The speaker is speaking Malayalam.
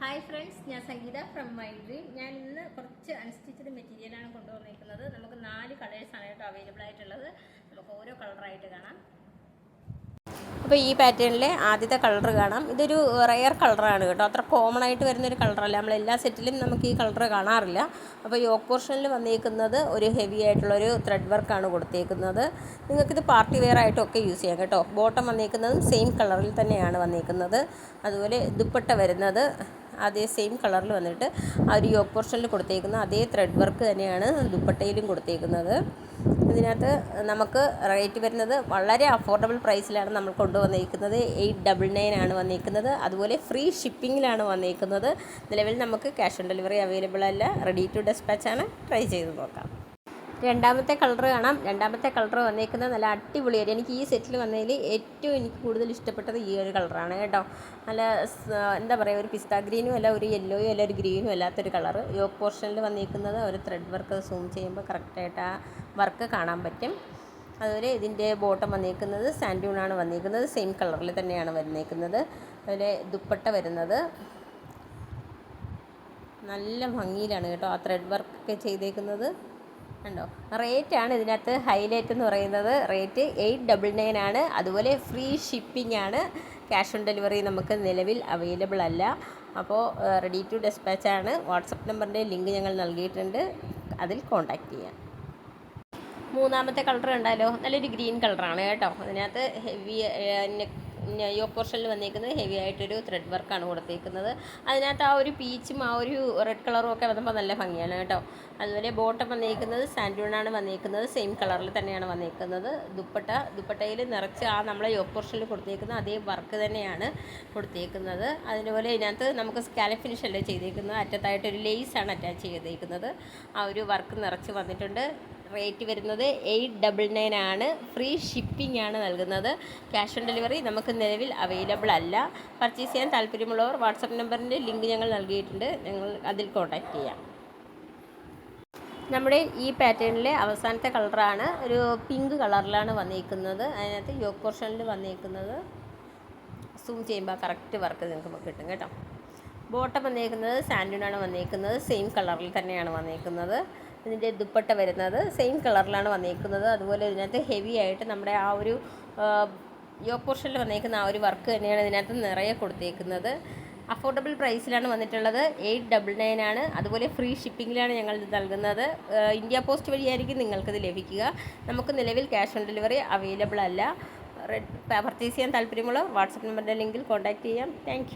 ഹായ് ഫ്രണ്ട്സ് ഞാൻ സംഗീത ഫ്രം മൈ ഡ്രീം ഞാൻ ഇന്ന് കുറച്ച് അൺസ്റ്റിച്ചഡ് മെറ്റീരിയലാണ് കൊണ്ടുവന്നിരിക്കുന്നത്. നമുക്ക് നാല് കളേഴ്സാണ് കേട്ടോ അവൈലബിൾ ആയിട്ടുള്ളത്. നമുക്ക് ഓരോ കളറായിട്ട് കാണാം. അപ്പോൾ ഈ പാറ്റേണിലെ ആദ്യത്തെ കളർ കാണാം. ഇതൊരു റയർ കളറാണ് കേട്ടോ. അത്ര കോമൺ ആയിട്ട് വരുന്നൊരു കളറല്ല നമ്മൾ എല്ലാ സെറ്റിലും നമുക്ക് ഈ കളർ കാണാറില്ല. അപ്പോൾ യോക്ക് പോർഷനിൽ വന്നിരിക്കുന്നത് ഒരു ഹെവി ആയിട്ടുള്ള ഒരു ത്രെഡ് വർക്കാണ് കൊടുത്തേക്കുന്നത്. നിങ്ങൾക്കിത് പാർട്ടി വെയർ ആയിട്ടൊക്കെ യൂസ് ചെയ്യാം കേട്ടോ. ബോട്ടം വന്നിരിക്കുന്നതും സെയിം കളറിൽ തന്നെയാണ് വന്നിരിക്കുന്നത് അതുപോലെ ദുപ്പട്ട വരുന്നത് അതേ സെയിം കളറിൽ വന്നിട്ട് ആ ഒരു യോക്ക് പോർഷനിൽ കൊടുത്തേക്കുന്ന അതേ ത്രെഡ് വർക്ക് തന്നെയാണ് ദുപ്പട്ടയിലും കൊടുത്തേക്കുന്നത്. ഇതിനകത്ത് നമുക്ക് റേറ്റ് വരുന്നത് വളരെ അഫോർഡബിൾ പ്രൈസിലാണ് നമ്മൾ കൊണ്ടുവന്നിരിക്കുന്നത് എയ്റ്റ് ഡബിൾ നയൻ ആണ് വന്നിരിക്കുന്നത് അതുപോലെ ഫ്രീ ഷിപ്പിങ്ങിലാണ് വന്നിരിക്കുന്നത് നിലവിൽ നമുക്ക് ക്യാഷ് ഓൺ ഡെലിവറി അവൈലബിൾ അല്ല. റെഡി ടു ഡെസ്പാച്ച് ആണ്. ട്രൈ ചെയ്ത് നോക്കാം. രണ്ടാമത്തെ കളർ കാണാം. രണ്ടാമത്തെ കളർ വന്നേക്കുന്നത് നല്ല അടിപൊളിയായിട്ട് എനിക്ക് ഈ സെറ്റിൽ വന്നതിൽ ഏറ്റവും എനിക്ക് കൂടുതൽ ഇഷ്ടപ്പെട്ടത് ഈ ഒരു കളറാണ് കേട്ടോ. നല്ല എന്താ പറയുക ഒരു പിസ്ത ഗ്രീനും അല്ല ഒരു യെല്ലോയും അല്ല ഒരു ഗ്രീനും അല്ലാത്തൊരു കളർ യോക്ക് പോർഷനിൽ വന്നിരിക്കുന്നത് ഒരു ത്രെഡ് വർക്ക് സൂം ചെയ്യുമ്പോൾ കറക്റ്റായിട്ട് ആ വർക്ക് കാണാൻ പറ്റും. അതുപോലെ ഇതിന്റെ ബോട്ടം വന്നിരിക്കുന്നത് സാൻഡൂണാണ് വന്നിരിക്കുന്നത് സെയിം കളറിൽ തന്നെയാണ് വന്നിരിക്കുന്നത് അതുപോലെ ദുപ്പട്ട വരുന്നത്. നല്ല ഭംഗിയിലാണ് കേട്ടോ ആ ത്രെഡ് വർക്കൊക്കെ ചെയ്തേക്കുന്നത്. കണ്ടോ റേറ്റാണ് ഇതിനകത്ത് ഹൈലൈറ്റ് എന്ന് പറയുന്നത്. റേറ്റ് എയ്റ്റ് ഡബിൾ നയൻ ആണ്. അതുപോലെ ഫ്രീ ഷിപ്പിംഗ് ആണ്. ക്യാഷ് ഓൺ ഡെലിവറി നമുക്ക് നിലവിൽ അവൈലബിൾ അല്ല. അപ്പോൾ റെഡി ടു ഡെസ്പാച്ച് ആണ്. വാട്സപ്പ് നമ്പറിന്റെ ലിങ്ക് ഞങ്ങൾ നൽകിയിട്ടുണ്ട്. അതിൽ കോൺടാക്റ്റ് ചെയ്യാം. മൂന്നാമത്തെ കളർ ഉണ്ടല്ലോ നല്ലൊരു ഗ്രീൻ കളറാണ് കേട്ടോ. അതിനകത്ത് ഹെവി യോ പോർഷനിൽ വന്നിരിക്കുന്നത് ഹെവി ആയിട്ടൊരു ത്രെഡ് വർക്കാണ് കൊടുത്തേക്കുന്നത്. അതിനകത്ത് ആ ഒരു പീച്ചും ആ ഒരു റെഡ് കളറും ഒക്കെ വന്നപ്പോൾ നല്ല ഭംഗിയാണ് കേട്ടോ. അതുപോലെ ബോട്ടം വന്നിരിക്കുന്നത് സാൻഡൂണാണ് വന്നിരിക്കുന്നത് സെയിം കളറിൽ തന്നെയാണ് വന്നിരിക്കുന്നത് ദുപ്പട്ട ദുപ്പട്ടയിൽ നിറച്ച് ആ നമ്മളെ യോ പോർഷനിൽ കൊടുത്തേക്കുന്ന അതേ വർക്ക് തന്നെയാണ് കൊടുത്തേക്കുന്നത്. അതുപോലെ ഇതിനകത്ത് നമുക്ക് സ്കാലപ്പ് ഫിനിഷ് അല്ലേ ചെയ്തേക്കുന്നത്. അറ്റത്തായിട്ടൊരു ലേസാണ് അറ്റാച്ച് ചെയ്തേക്കുന്നത്. ആ ഒരു വർക്ക് നിറച്ച് വന്നിട്ടുണ്ട്. റേറ്റ് വരുന്നത് എയ്റ്റ് ഡബിൾ നയൻ ആണ്. ഫ്രീ ഷിപ്പിംഗ് ആണ് നൽകുന്നത്. ക്യാഷ് ഓൺ ഡെലിവറി നമുക്ക് നിലവിൽ അവൈലബിൾ അല്ല. പർച്ചേസ് ചെയ്യാൻ താല്പര്യമുള്ളവർ വാട്സപ്പ് നമ്പറിന്റെ ലിങ്ക് ഞങ്ങൾ നൽകിയിട്ടുണ്ട്. ഞങ്ങൾ അതിൽ കോൺടാക്റ്റ് ചെയ്യാം. നമ്മുടെ ഈ പാറ്റേണിലെ അവസാനത്തെ കളറാണ് ഒരു പിങ്ക് കളറിലാണ് വന്നിരിക്കുന്നത് അതിനകത്ത് യോക്ക് പോർഷനിൽ വന്നിരിക്കുന്നത് സൂം ചെയ്യുമ്പോൾ കറക്റ്റ് വർക്ക് നിങ്ങൾക്ക് കിട്ടും കേട്ടോ. ബോട്ടം വന്നേക്കുന്നത് സാൻഡൂണാണ് വന്നിരിക്കുന്നത് സെയിം കളറിൽ തന്നെയാണ് വന്നേക്കുന്നത്. ഇതിന്റെ ദുപ്പട്ട വരുന്നത്. സെയിം കളറിലാണ് വന്നേക്കുന്നത്. അതുപോലെ ഇതിനകത്ത് ഹെവി ആയിട്ട് നമ്മുടെ ആ ഒരു യോ പോർഷനിൽ വന്നേക്കുന്ന ആ ഒരു വർക്ക് തന്നെയാണ് ഇതിനകത്ത് നിറയെ കൊടുത്തേക്കുന്നത്. അഫോർഡബിൾ പ്രൈസിലാണ് വന്നിട്ടുള്ളത്. എയ്റ്റ് ഡബിൾ നയൻ ആണ്. അതുപോലെ ഫ്രീ ഷിപ്പിങ്ങിലാണ് ഞങ്ങൾ ഇത് നൽകുന്നത് ഇന്ത്യ പോസ്റ്റ് വഴിയായിരിക്കും നിങ്ങൾക്കിത് ലഭിക്കുക. നമുക്ക് നിലവിൽ ക്യാഷ് ഓൺ ഡെലിവറി അവൈലബിൾ അല്ല. പർച്ചേസ് ചെയ്യാൻ താല്പര്യമുള്ള വാട്സപ്പ് നമ്പറിന്റെ ലിങ്കിൽ കോൺടാക്റ്റ് ചെയ്യാം. താങ്ക്